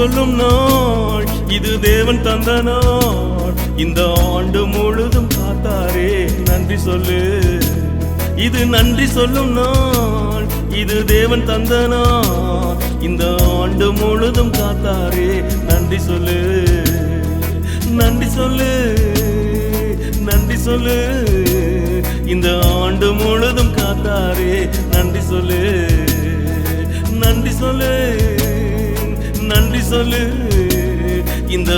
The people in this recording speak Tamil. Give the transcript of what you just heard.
சொல்லும் நாள். இது தேவன் தந்த நாள். இந்த ஆண்டு முழுதும் காத்தாரே நன்றி சொல்லு. இது நன்றி சொல்லும் நாள். இது தேவன் தந்த நாள். இந்த ஆண்டு முழுதும் காத்தாரே நன்றி சொல்லு. நன்றி சொல்லு. நன்றி சொல்லு. இந்த ஆண்டு முழுதும் காத்தாரே நன்றி சொல்லு. நன்றி சொல்லு. வாசலு இந்த